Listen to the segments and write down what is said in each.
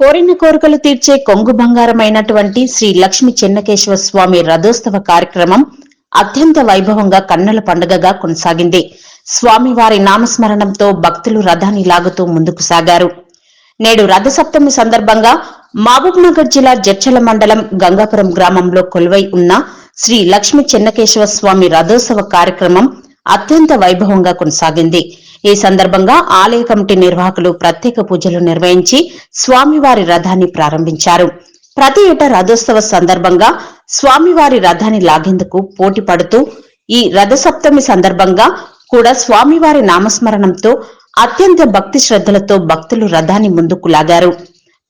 కోరిన కోరికలు తీర్చే కొంగు బంగారమైనటువంటి శ్రీ లక్ష్మి చెన్నకేశవ స్వామి రథోత్సవ కార్యక్రమం అత్యంత వైభవంగా కన్నుల పండుగగా కొనసాగింది. స్వామివారి నామస్మరణంతో భక్తులు రథాన్ని లాగుతూ ముందుకు సాగారు. నేడు రథసప్తమి సందర్భంగా మహబూబ్నగర్ జిల్లా జడ్చల మండలం గంగాపురం గ్రామంలో కొలువై ఉన్న శ్రీ లక్ష్మి చెన్నకేశవ స్వామి రథోత్సవ కార్యక్రమం అత్యంత వైభవంగా కొనసాగింది. ఈ సందర్భంగా ఆలయ కమిటీ నిర్వాహకులు ప్రత్యేక పూజలు నిర్వహించి స్వామివారి రథాన్ని ప్రారంభించారు. ప్రతి ఏటా రథోత్సవ సందర్భంగా స్వామివారి రథాన్ని లాగేందుకు పోటీ పడుతూ ఈ రథసప్తమి సందర్భంగా కూడా స్వామివారి నామస్మరణంతో అత్యంత భక్తి శ్రద్ధలతో భక్తులు రథాన్ని ముందుకు లాగారు.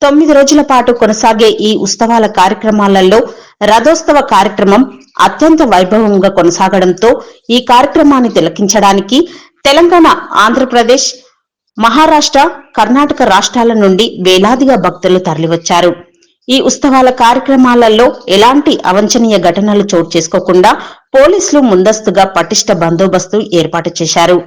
తొమ్మిది రోజుల పాటు కొనసాగే ఈ ఉత్సవాల కార్యక్రమాలలో రథోత్సవ కార్యక్రమం అత్యంత వైభవంగా కొనసాగడంతో ఈ కార్యక్రమాన్ని తిలకించడానికి తెలంగాణ ఆంధ్రప్రదేశ్ మహారాష్ట్ర కర్ణాటక రాష్ట్రాల నుండి వేలాదిగా భక్తులు తరలివచ్చారు. ఈ ఉత్సవాల కార్యక్రమాలలో ఎలాంటి అవంఛనీయ ఘటనలు చోటు చేసుకోకుండా పోలీసులు ముందస్తుగా పటిష్ట బందోబస్తు ఏర్పాటు చేశారు.